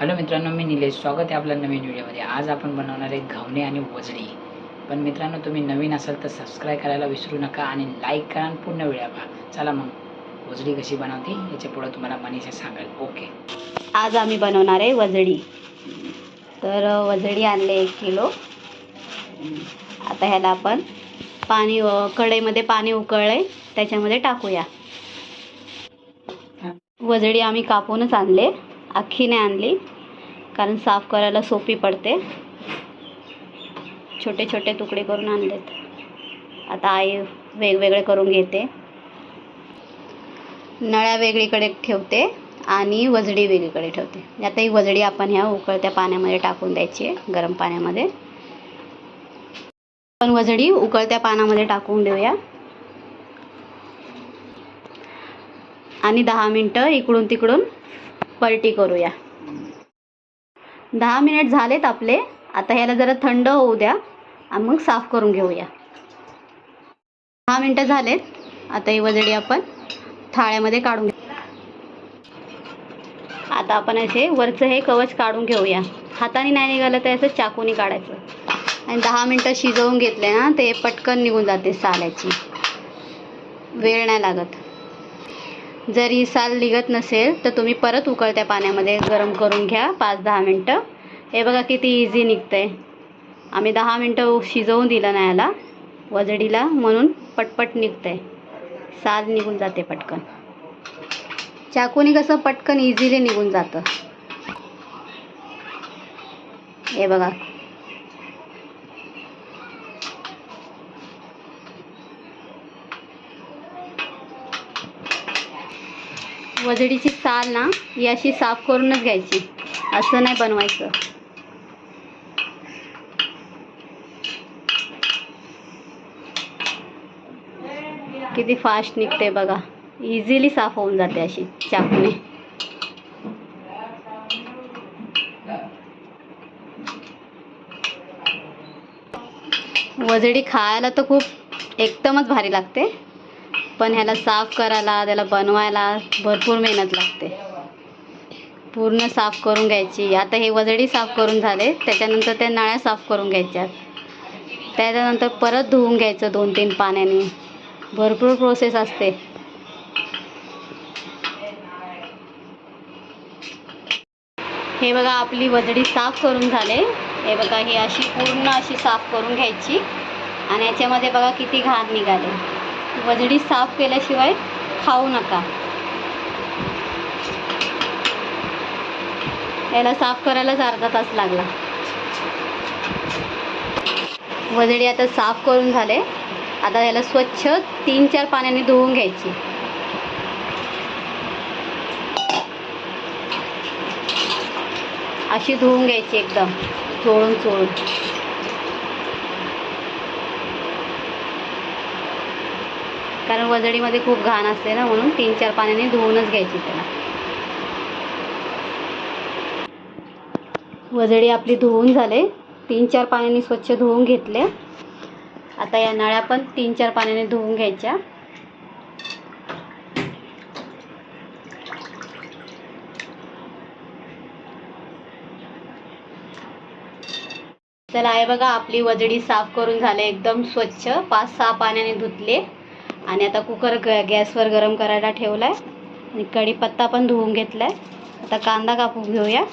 Hello मित्रांनो मी निलेश स्वागत आहे आपल्या नवीन व्हिडिओमध्ये. आज आपण बनवणार आहे घावणे आणि वजडी. पण मित्रांनो तुम्ही नवीन असाल तर सबस्क्राईब करायला विसरू नका आणि लाईक करा आणि पूर्ण व्हिडिओ पहा चला मग वजडी कशी बनवते याच्या पुढं तुम्हाला मनीषा सांगेल. ओके आज आम्ही बनवणार आहे वजडी. तर वजडी आणले एक किलो. आता ह्याला आपण पाणी कढईमध्ये पाणी उकळले त्याच्यामध्ये टाकूया. वजडी आम्ही कापूनच आणले. अख्खी नाही आणली. कारण साफ करायला सोपी पडते. छोटे छोटे तुकडे करून आणलेत. आता आई वेगवेगळे करून घेते. नळ्या वेगळीकडे ठेवते आणि वजडी वेगळीकडे ठेवते. आता ही वजडी आपण ह्या उकळत्या पाण्यामध्ये टाकून द्यायची आहे गरम पाण्यामध्ये. आपण वजडी उकळत्या पाण्यामध्ये टाकून देऊया. आणि दहा मिनटं इकडून तिकडून पलटी करूया. दहा मिनिट झालेत आपले. आता ह्याला जरा थंड होऊ द्या. आणि मग साफ करून घेऊया. दहा मिनटं झालेत. आता ही वजडी आपण थाळ्यामध्ये काढून घेऊ. आता आपण असे वरचं हे कवच काढून घेऊया. हाताने नाही निघालं तर असं चाकूने काढायचं. आणि दहा मिनटं शिजवून घेतले ना ते पटकन निघून जाते साल्याची. वेळ नाही लागत. जर ही साल निघत नसेल तर तुम्ही परत उकळत्या पाण्यामध्ये गरम करून घ्या पाच दहा मिनटं. हे बघा किती इझी निघतंय. आम्ही दहा मिनटं शिजवून दिलं नाही याला वजडीला म्हणून पटपट निघतंय. साल निघून जाते पटकन. चाकूने कसं पटकन इझिली निघून जातं. हे बघा वजडीची साल ना ही अशी साफ करूनच घ्यायची. असं नाही बनवायचं. किती फास्ट निघते बघा. इझिली साफ होऊन जाते अशी चाकूने वजडी खायला तर खूप एकदमच भारी लागते. पण ह्याला साफ करायला त्याला बनवायला भरपूर मेहनत लागते. पूर्ण साफ करून घ्यायची. आता हे वजडी साफ करून झाले त्याच्यानंतर त्या नळ्या साफ करून घ्यायच्या. त्याच्यानंतर परत धुवून घ्यायचं दोन तीन पाण्याने. भरपूर प्रोसेस असते. हे बघा आपली वजडी साफ करून झाले. हे बघा ही अशी पूर्ण अशी साफ करून घ्यायची. आणि याच्यामध्ये बघा किती घाण निघाले. वजडी साफ केल्याशिवाय खाऊ नका. याला साफ करायलाच अर्धा तास लागला. वजडी आता साफ करून झाले. आता याला स्वच्छ तीन चार पाण्याने धुवून घ्यायची. अशी धुवून घ्यायची एकदम चोळून चोळून कारण वजडीमध्ये खूप घाण असते ना म्हणून तीन चार पाण्याने धुवूनच घ्यायची त्याला. वजडी आपली धुवून झाले. तीन चार पाण्याने स्वच्छ धुवून घेतले. आता या नळ्या पण तीन चार पाण्याने धुवून घ्यायच्या. चला आहे बघा आपली वजडी साफ करून झाले एकदम स्वच्छ. पाच सहा पाण्याने धुतले. आणि आता कुकर ग गॅसवर गरम करायला ठेवलाय. आणि कढीपत्ता पण धुवून घेतलाय. आता कांदा कापून घेऊया.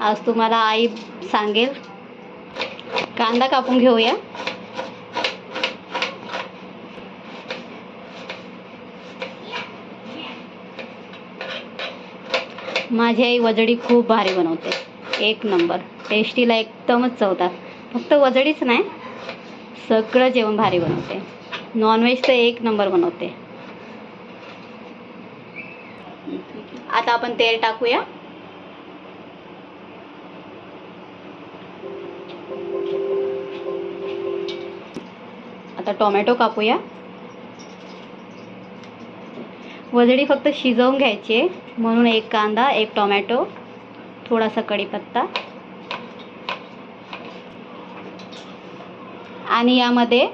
आज तुम्हाला आई सांगेल. कांदा कापून घेऊया. माझी आई वजडी खूप भारी बनवते. एक नंबर. टेस्टीला एकदमच चवतात. फक्त वजडीच नाही. सगळं जेवण भारी बनवते. नॉनव्हेज तर एक नंबर बनवते. आता आपण तेल टाकूया. आता टोमॅटो कापूया. वजडी फक्त शिजवून घ्यायची म्हणून एक कांदा एक टोमॅटो थोडासा कढीपत्ता. आणि यामध्ये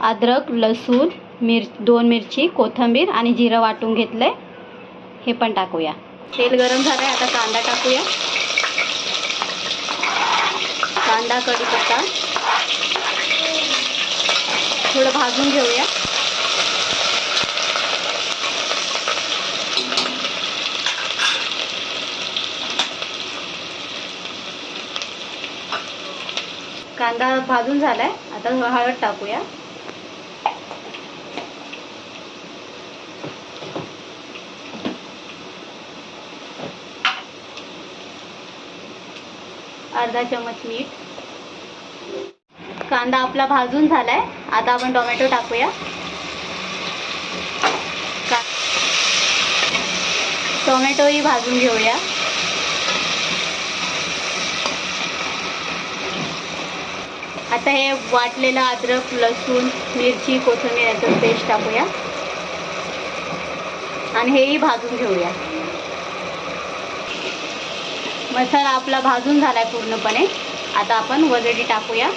अद्रक लसूण मिर दोन मिरची कोथिंबीर आणि जिरं वाटून घेतलंय. हे पण टाकूया. तेल गरम झालंय आता कांदा टाकूया. कांदा कढीपत्ता. थोडं भाजून घेऊया. कांदा भाजून झालाय आता हळद टाकूया. अर्धा चमच मीठ. कांदा आपला भाजून झालाय. आता आपण टोमॅटो टाकूया. टोमॅटोही भाजून घेऊया. आता हे वाटलेलं अद्रक लसूण मिरची कोथिंबीर याचं पेस्ट टाकूया. आणि हेही भाजून घेऊया. मसाला आपला भाजून झाला आहे पूर्णपणे. आता आपण वजडी टाकूया.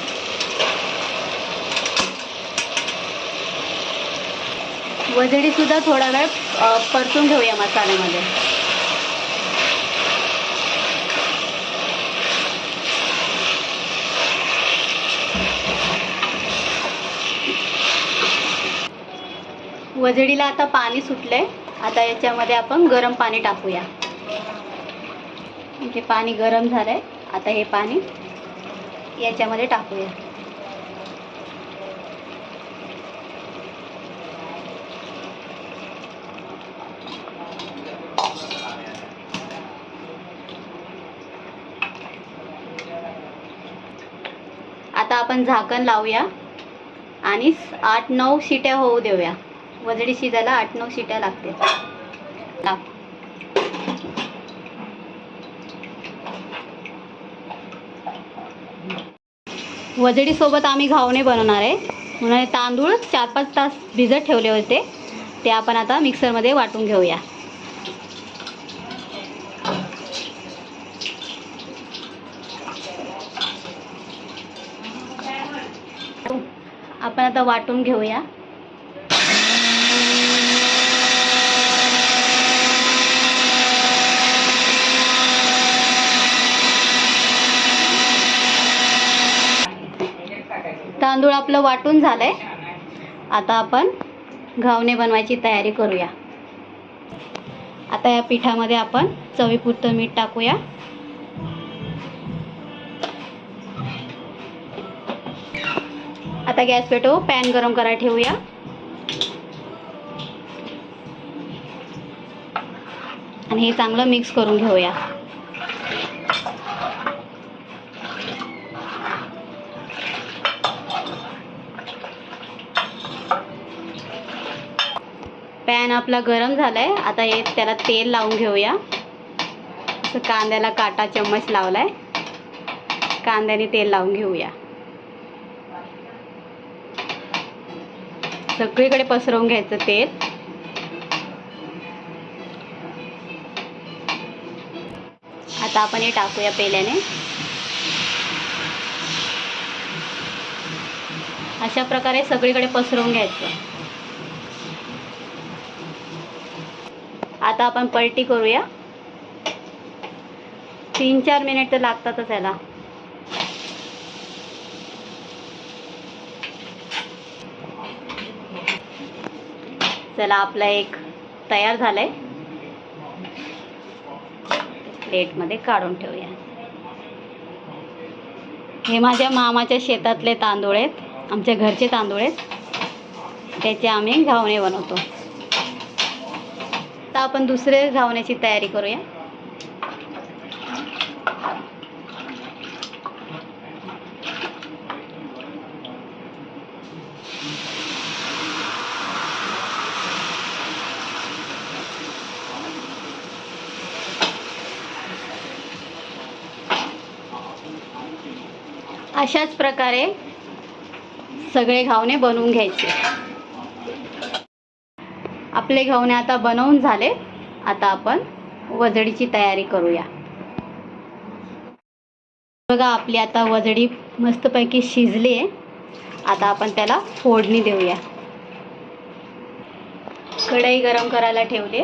वजडीसुद्धा थोडा वेळ परतून घेऊया मसाल्यामध्ये. वजडीला आता पाणी सुटलंय. आता याच्यामध्ये आपण गरम पाणी टाकूया. हे पाणी गरम झालं आहे आता हे पाणी याच्यामध्ये टाकूया. आता आपण झाकण लावूया आणि आठ नऊ शिट्या होऊ देऊया. वजडी शिजायला आठ नऊ शिट्या लागते लाव वजडीसोबत आम्ही घावणे बनवणार आहे. म्हणून तांदूळ चार पाच तास भिजत ठेवले होते. ते आपण आता मिक्सरमध्ये वाटून घेऊया. आपण आता वाटून घेऊया. तांदूळ आपलं वाटून झालंय. आता आपण घावणे बनवायची तयारी करूया. आता या पिठामध्ये आपण चवीपुरतं मीठ टाकूया. आता गॅस पेटो पॅन गरम करायला ठेवूया. आणि हे चांगलं मिक्स करून घेऊया. पॅन आपला गरम झालाय. आता हे त्याला तेल लावून घेऊया. असं कांद्याला काटा चम्मच लावला आहे कांद्याने तेल लावून घेऊया. सगळीकडे पसरवून घ्यायचं तेल. आता आपण हे टाकूया पेल्याने. अशा प्रकारे सगळीकडे पसरवून घ्यायचं. आता आपण पलटी करूया. तीन चार मिनिट तर लागतातच याला. चला आपला एक तयार झालाय. प्लेटमध्ये काढून ठेवूया. हे माझ्या मामाच्या शेतातले तांदूळ आहेत. आमच्या घरचे तांदूळ आहेत. त्याचे आम्ही घावणे बनवतो. आता आपण दुसरे घावण्याची तयारी करूया. अशाच प्रकारे सगळे घावणे बनवून घ्यायचे. आपले घावणे आता बनवून झाले. आता आपण वजडीची तयारी करूया. बघा आपली आता वजडी मस्तपैकी शिजली आहे. आता आपण त्याला फोडणी देऊया. कढई गरम करायला ठेवली.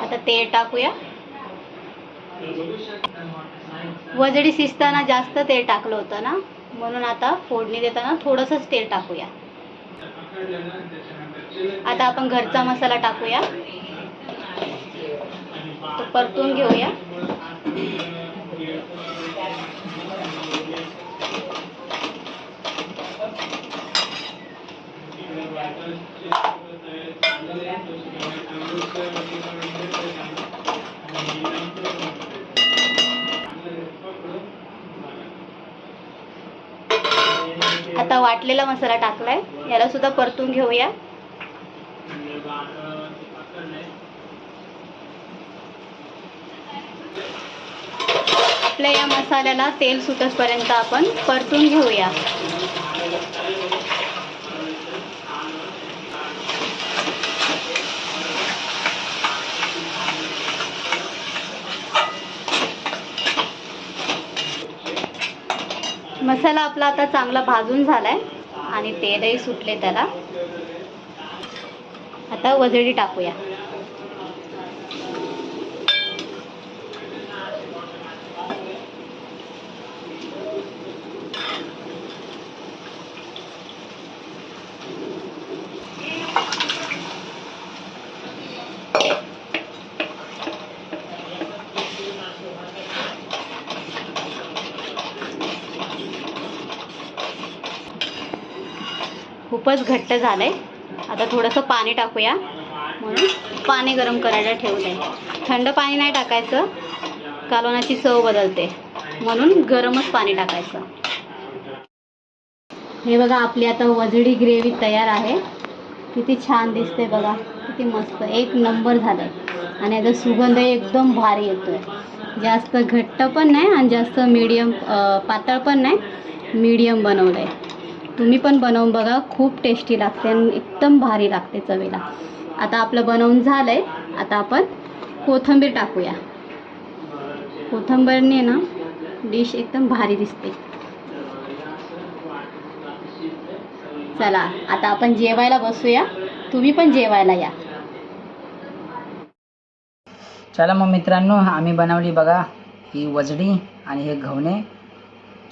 आता तेल टाकूया. वजडी शिजताना जास्त तेल टाकलं होतं ना? म्हणून आता फोडणी देताना थोडंसंच तेल टाकूया. आता आपण घरचा मसाला टाकूया. तो परतून घेऊया. आता वाटलेला मसाला टाकलाय. याला सुद्धा परतून घेऊया. आपल्या या मसाल्याला तेल सुटसपर्यंत आपण परतून घेऊया. मसाला आपला आता चांगला भाजून झालाय आणि तेलही सुटले त्याला. आता वजडी टाकूया. खूपच घट्ट झालंय. आता थोडंसं पाणी टाकूया. म्हणून पाणी गरम करायला ठेवलंय. थंड पाणी नाही टाकायचं. कालवणाची चव बदलते. म्हणून गरमच पाणी टाकायचं. हे बघा आपली आता वजडी ग्रेव्ही तयार आहे. किती छान दिसते बघा. किती मस्त. एक नंबर झालंय. आणि याचा सुगंध एकदम भारी येतोय. जास्त घट्ट पण नाही आणि जास्त मीडियम पातळ पण नाही. मीडियम बनवलंय. तुम्ही पण बनवून बघा खूप टेस्टी लागते आणि एकदम भारी लागते चवीला. आता आपलं बनवून झालंय. आता आपण कोथिंबीर टाकूया. कोथिंबीरने ना डिश एकदम भारी दिसते. चला आता आपण जेवायला बसूया. तुम्ही पण जेवायला या. चला मग मित्रांनो आम्ही बनवली बघा ही वजडी आणि हे घवणे.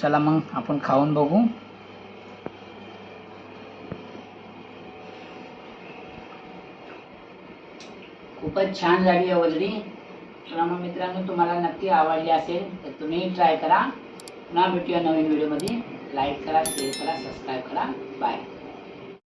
चला मग आपण खाऊन बघू. खूपच छान झाली आहे वजडी मग मित्रांनो तुम्हाला नक्की आवडली असेल तर तुम्ही ट्राय करा. पुन्हा भेटूया नवीन व्हिडिओमध्ये लाईक करा शेअर करा सबस्क्राईब करा. बाय